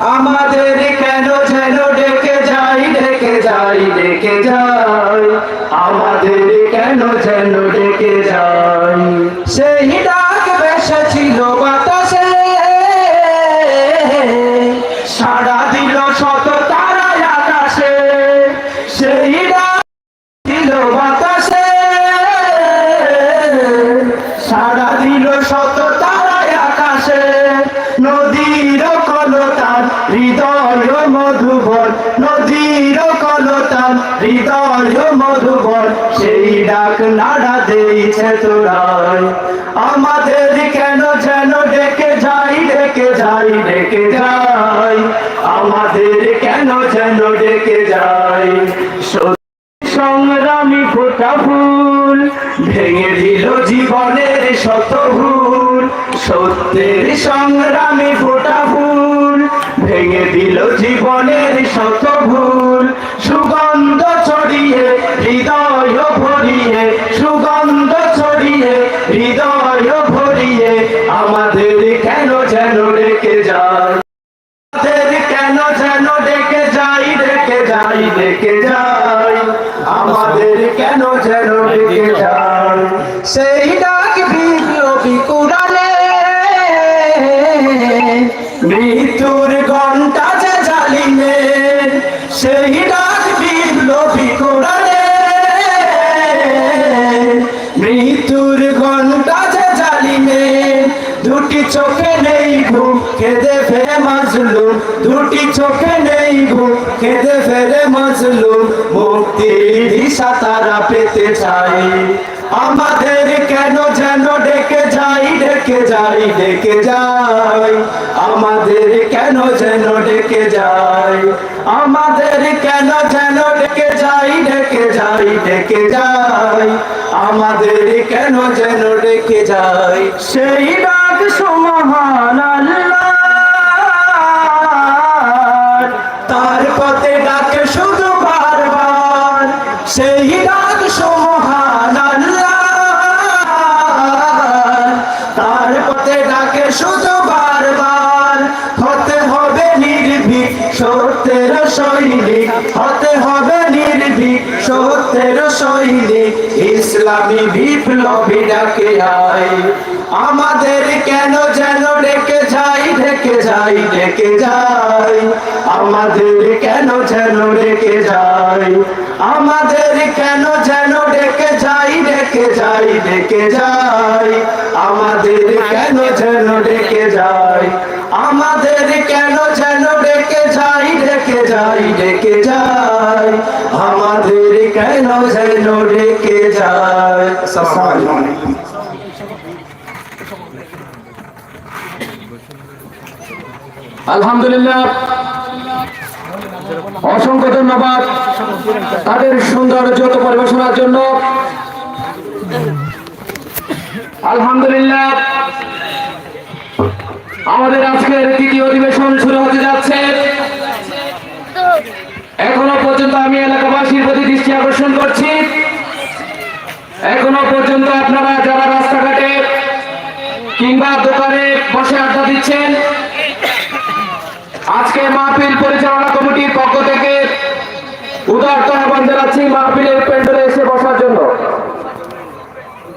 আমাদের কেন যেন ডেকে যাই ডেকে যাই ডেকে যাই। আমাদের কেন যেন ডেকে যাই। সেই ডাক বেসে ছিল বাতাসে। সাড়া হৃদয় মধুবন সেই ডাক নাড়া দিয়েছে তোরাই। আমাদের কেন যেন ডেকে যাই ডেকে যাই ডেকে যাই আমাদের কেন যেন ডেকে যাই সংগ্রামী ফোটা ফুল, ভেঙে দিল জীবনের শত ভুল। সত্যের সংগ্রামী ফোটা ফুল, ভেঙে দিল জীবনের শত হৃদয় ভরিয়ে, সুগন্ধ ছড়িয়ে, হৃদয় ভরিয়ে, আমাদের কেন যেন রেখে যায়? কেন যেন ডেকে যাই ডেকে যাই ডেকে যাই আমাদের কেন যেন ডেকে যাই সেই ডাক বিপ্লবী কুরালে চোখে নেই ঘুম খেদে ফেরে মাজলু দুটি চোখে নেই ঘুম খেদে ফেরে মাজলু মুক্তির দিশা তারা পেতে চাই আমাদের কেন যেন ডেকে যাই ডেকে যাই ডেকে যাই আমাদের কেন যেন ডেকে যাই আমাদের কেন যেন ডেকে যাই ডেকে যাই ডেকে যাই আমাদের কেন যেন ডেকে যাই সেই ডাক সমাহান তার পথে ডাকে শুধু বারবার, সেই ডাক তার পথে ডাকে শুধু বারবার, হতে হবে নির্ভীক সত্যের সৈনিক। হতে হবে নির্ভীক সত্যের সৈনিক। ইসলামী বিপ্লবী ডাকে আয়। আমাদের কেন যেন ডেকে যাই ডেকে যাই ডেকে যাই? আমাদের কেন যেন ডেকে যাই? আমাদের কেন যেন ডেকে যাই ডেকে যাই ডেকে যাই? আমাদের কেন যেন ডেকে যাই? আমাদের কেন যেন ডেকে যাই ডেকে যাই ডেকে যাই? আমাদের কেন যেন ডেকে যাই? আসসালামু আলাইকুম। আলহামদুলিল্লাহ। অসংখ্য ধন্যবাদ তাদের সুন্দর যৌথ পরিবেশনার জন্য। আলহামদুলিল্লাহ। আমাদের আজকের তৃতীয় অধিবেশন শুরু হতে যাচ্ছে। এখনও পর্যন্ত আমি এলাকাবাসীর প্রতি দৃষ্টি আকর্ষণ করছি। এখনও পর্যন্ত আপনারা যারা উদারত আহ্বান জানাচ্ছি মাহফিলের প্যান্ডেল